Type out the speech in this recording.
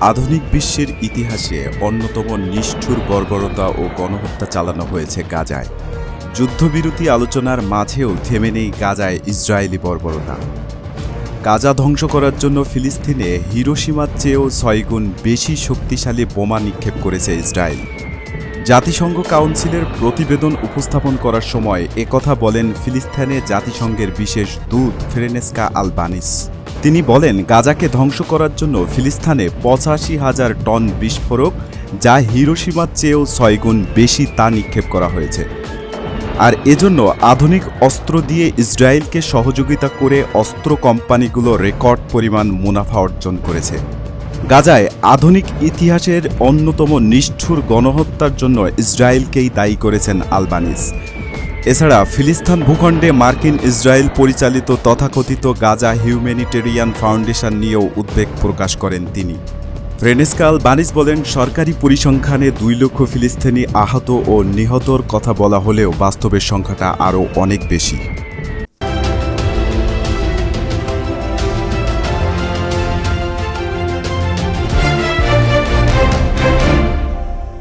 আধুনিক বিশ্বের ইতিহাসে অন্যতম নিষ্ঠুর বর্বরতা ও গণহত্যা চালানো হয়েছে গাজায়। যুদ্ধবিরতি আলোচনার মাঝেও থেমে নেই গাজায় ইসরায়েলি বর্বরতা। গাজা ধ্বংস করার জন্য ফিলিস্তিনে হিরোসীমার চেয়েও ছয়গুণ বেশি শক্তিশালী বোমা নিক্ষেপ করেছে ইসরায়েল। জাতিসংঘ কাউন্সিলের প্রতিবেদন উপস্থাপন করার সময় একথা বলেন ফিলিস্তিনে জাতিসংঘের বিশেষ দূত ফ্রেনেস্কা আলবানিস। তিনি বলেন, গাজাকে ধ্বংস করার জন্য ফিলিস্তানে পঁচাশি হাজার টন বিস্ফোরক, যা হিরোসীমার চেয়েও ছয়গুণ বেশি তা নিক্ষেপ করা হয়েছে। আর এজন্য আধুনিক অস্ত্র দিয়ে ইসরায়েলকে সহযোগিতা করে অস্ত্র কোম্পানিগুলো রেকর্ড পরিমাণ মুনাফা অর্জন করেছে। গাজায় আধুনিক ইতিহাসের অন্যতম নিষ্ঠুর গণহত্যার জন্য ইসরায়েলকেই দায়ী করেছেন আলবানিস এছাড়া ফিলিস্তান ভূখণ্ডে মার্কিন ইসরায়েল পরিচালিত তথাকথিত গাজা হিউম্যানিটেরিয়ান ফাউন্ডেশন নিয়েও উদ্বেগ প্রকাশ করেন তিনি। ফ্রেনেস্কাল বানিস বলেন, সরকারি পরিসংখ্যানে দুই লক্ষ ফিলিস্তিনি আহত ও নিহতর কথা বলা হলেও বাস্তবের সংখ্যাটা আরও অনেক বেশি।